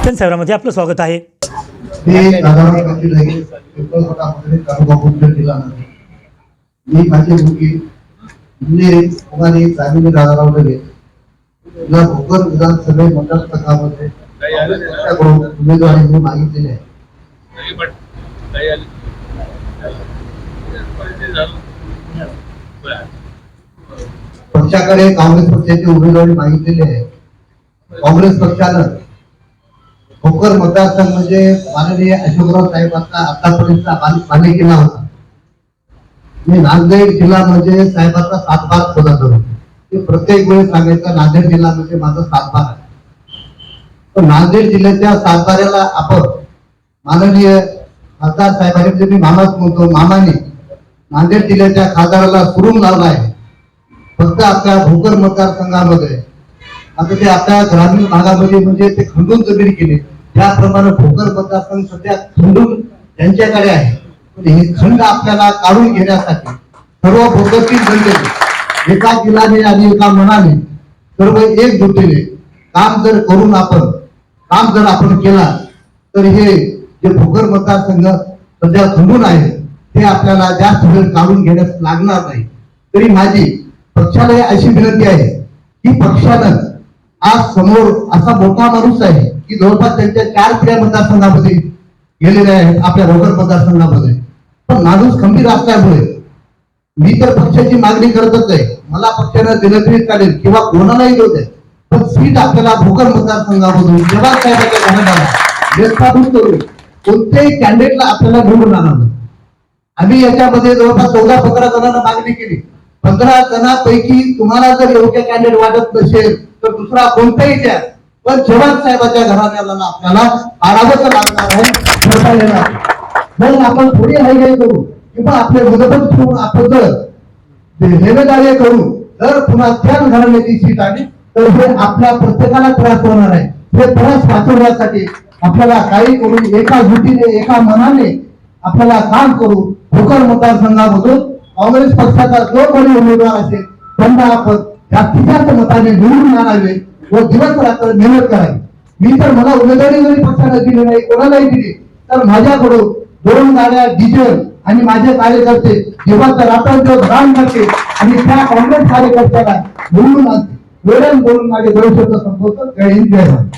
दर्शन सेवरामध्ये आपलं स्वागत आहे. मी दादाराव माझी मुलगी म्हणजे उमानी चांगली दादाराव लगे तिला भोकर विधानसभे मतदारसंघामध्ये उमेदवारी मी मागितलेली आहे. पक्षाकडे काँग्रेस पक्षाची उमेदवारी मागितलेली आहे. काँग्रेस पक्षानं भोकर मतदारसंघ म्हणजे माननीय अशोकराव साहेबांचा आतापर्यंतचा माल- केला होता. मी नांदेड जिल्हा म्हणजे साहेबांचा सातबार खोला करू ते प्रत्येक वेळेस सांगायचं नांदेड जिल्हा म्हणजे माझा सातबार आहे. पण नांदेड जिल्ह्याच्या सातबाऱ्याला आपण माननीय खासदार साहेबांनी मी मामाच म्हणतो मामाने नांदेड जिल्ह्याच्या खासदाराला सुरुंग लावला आहे. फक्त आपल्या भोकर मतदारसंघामध्ये. आता ते आपल्या ग्रामीण भागामध्ये म्हणजे ते खंडून जमीन केली. त्याप्रमाणे भोकर मतदारसंघ सध्या खंडून त्यांच्याकडे आहे. पण हे खंड आपल्याला काढून घेण्यासाठी सर्व भोकरतील जनतेने एका दिलाने आणि एका मनाने सर्व एकजुटीने काम जर करून आपण काम जर आपण केला तर हे जे भोकर मतदारसंघ सध्या खंडून आहे ते आपल्याला जास्त वेळ काढून घेण्यास लागणार नाही. तरी माझी पक्षाला अशी विनंती आहे की पक्षानं आज समोर असा मोठा माणूस आहे की जवळपास त्यांच्या चार पिढ्या मतदारसंघामध्ये गेलेले आहेत आपल्या भोकर मतदारसंघामध्ये. पण माणूस खंबीर असल्यामुळे मी तर पक्षाची मागणी करतच आहे. मला पक्षानं दिलं तरी चालेल किंवा कोणालाही देऊ दे पण सीट आपल्याला भोकर मतदारसंघामधून जेव्हा साहेबांच्या घराण्याला स्थापित करून कोणत्याही कॅन्डिडेटला आपल्याला निवडून आणावं. आम्ही याच्यामध्ये जवळपास चौदा पंधरा जणांना मागणी केली. पंधरा जणांपैकी तुम्हाला जर योग्य कॅन्डिडेट वाटत नसेल तर दुसरा कोणताही द्या. पण जवान साहेबाच्या घराण्याला आपल्याला आरावंच लागणार आहे. मग आपण थोडी हायगाई करू. किंवा आपले मनोबल ठेवून आपण जर हेवेदारी करू. जर पुन्हा त्याच घराण्याची सीट आली तर हे आपल्या प्रत्येकाला त्रास होणार आहे. हे त्रास वाचवण्यासाठी आपल्याला काही करून एका जुटीने एका मनाने आपल्याला काम करू. भोकर मतदारसंघामधून काँग्रेस पक्षाचा जो कोणी उमेदवार असेल त्यांना आपण जास्तीत जास्त मताने निवडून आणावे व दिवस रात्र मेहनत करावी. मी तर मला उमेदवारी जरी पक्षाने दिली नाही कोणालाही दिली तर माझ्याकडून दोन गाड्या डिझेल आणि माझे कार्यकर्ते दिवस तर रात्रंदिवस रान करते आणि त्या काँग्रेस कार्यकर्त्याला निवडून आणते वेळेत बोलून माझे भविष्याचं संपवतो. जय हिंद जय भारत.